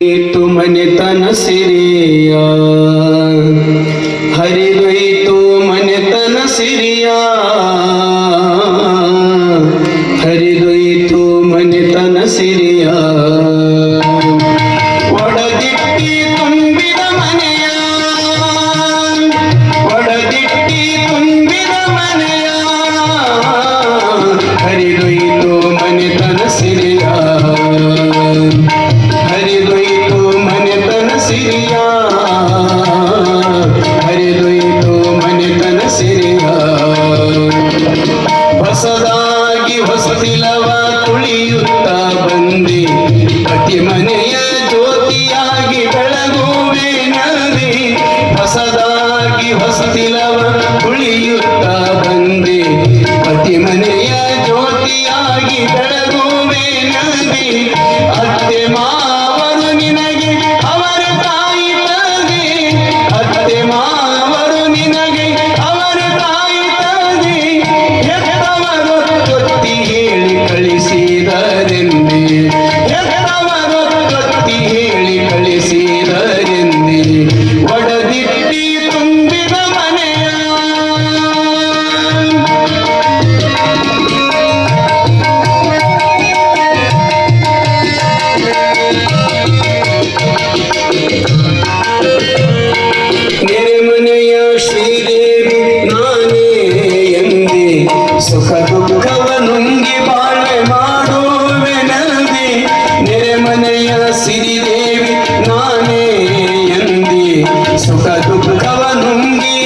ತು ಮನೆತನ ಸಿರಿಯ ಸಿರಿಯ ಹರಿದೊಯ್ತು ಮನೆತನ ಸಿರಿಯ ಹೊಸದಾಗಿ ಹೊಸತಿಲವ ತುಳಿಯುತ್ತ ಬಂದಿ. ಪತಿ ಮನೆಯ ಜ್ಯೋತಿಯಾಗಿ ಬೆಳಗುವೆ ನದಿ ಹೊಸದಾಗಿ ಹೊಸತಿಲವ ತುಳಿಯುತ್ತ ಬಂದಿ. ಸುಖ ದುಃಖವ ನುಂಗಿ ಬಾಳ್ವೆ ಮಾಡುವೆ ನಂದಿ ನೆರೆಮನೆಯ ಸಿರಿದೇವಿ ನಾನೇ ಎಂದಿ. ಸುಖ ದುಃಖವ ನುಂಗಿ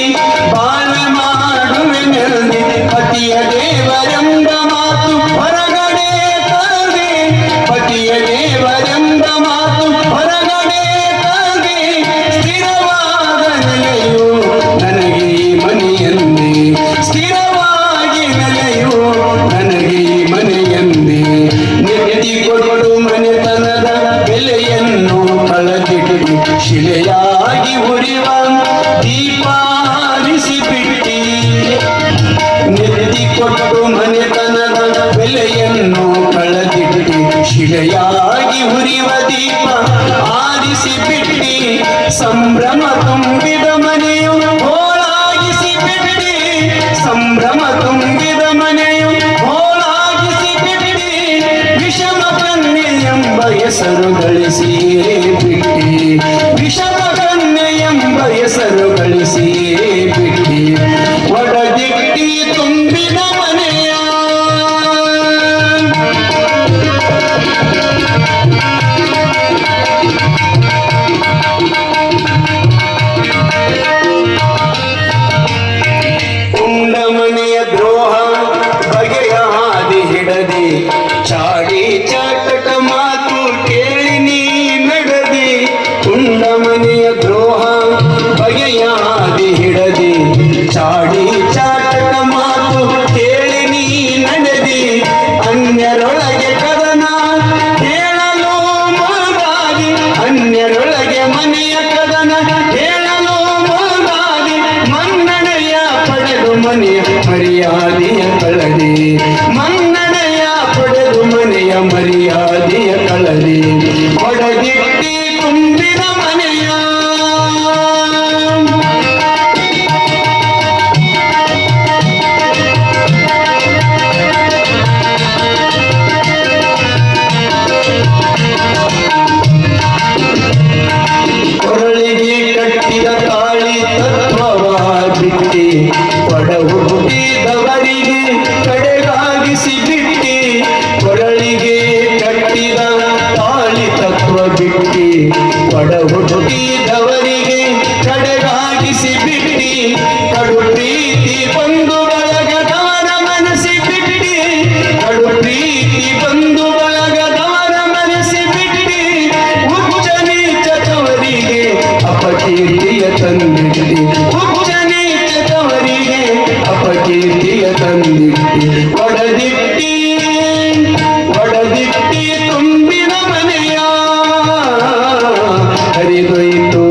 ಬಾಳೆ ಮಾಡುವೆ ನಂದಿ ಪತಿಯ ದೇವರೆಂಬ ಶಿಲೆಯಾಗಿ ಉರಿವ ದೀಪಾರಿಸಿ ಬಿಟ್ಟಿ ನೆತ್ತಿ ಕೊಟ್ಟು ಮನೆತನದ ಬೆಲೆಯನ್ನು ಕಳೆದಿಟ್ಟಿ. ಶಿಲೆಯಾಗಿ ಉರಿವ ದೀಪ ಆರಿಸಿ ಬಿಟ್ಟಿ ಸಂಭ್ರಮ ತುಂಬಿದ ಮನೆಯ ದ್ರೋಹ, ಬಗೆಯಾದಿ ಹಿಡದಿ, ಚಾಡಿ ಚಾಟಕ ಮಾತು ಕೇಳಿ ನೀ ನಡೆದಿ, ಅನ್ಯರೊಳಗೆ ಕದನ ಹೇಳಲು ಮುಂದಾಗಿ, ಅನ್ಯರೊಳಗೆ ಮನೆಯ ಕದನ ಹೇಳಲು ಮುಂದಾಗಿ, ಮನ್ನಣೆಯ ಪಡೆದು ಮನೆಯ ಮರ್ಯಾದೆಯ ಬಿಟ್ಟಿ ಒಡ ಹುಟ್ಟಿದವರಿಗೆ ಕಡೆಗಾಗಿಸಿ ಬಿಟ್ಟಿ, ಕೊರಳಿಗೆ ಕಟ್ಟಿದ ತಾಳಿ ತತ್ವ ಬಿಟ್ಟಿ. ಒಡ ಹುಟ್ಟಿದವರಿಗೆ ಕಡೆಗಾಗಿಸಿ ಬಿಟ್ಟಿ, ಕಡು ಪ್ರೀತಿ हरि द्वैतो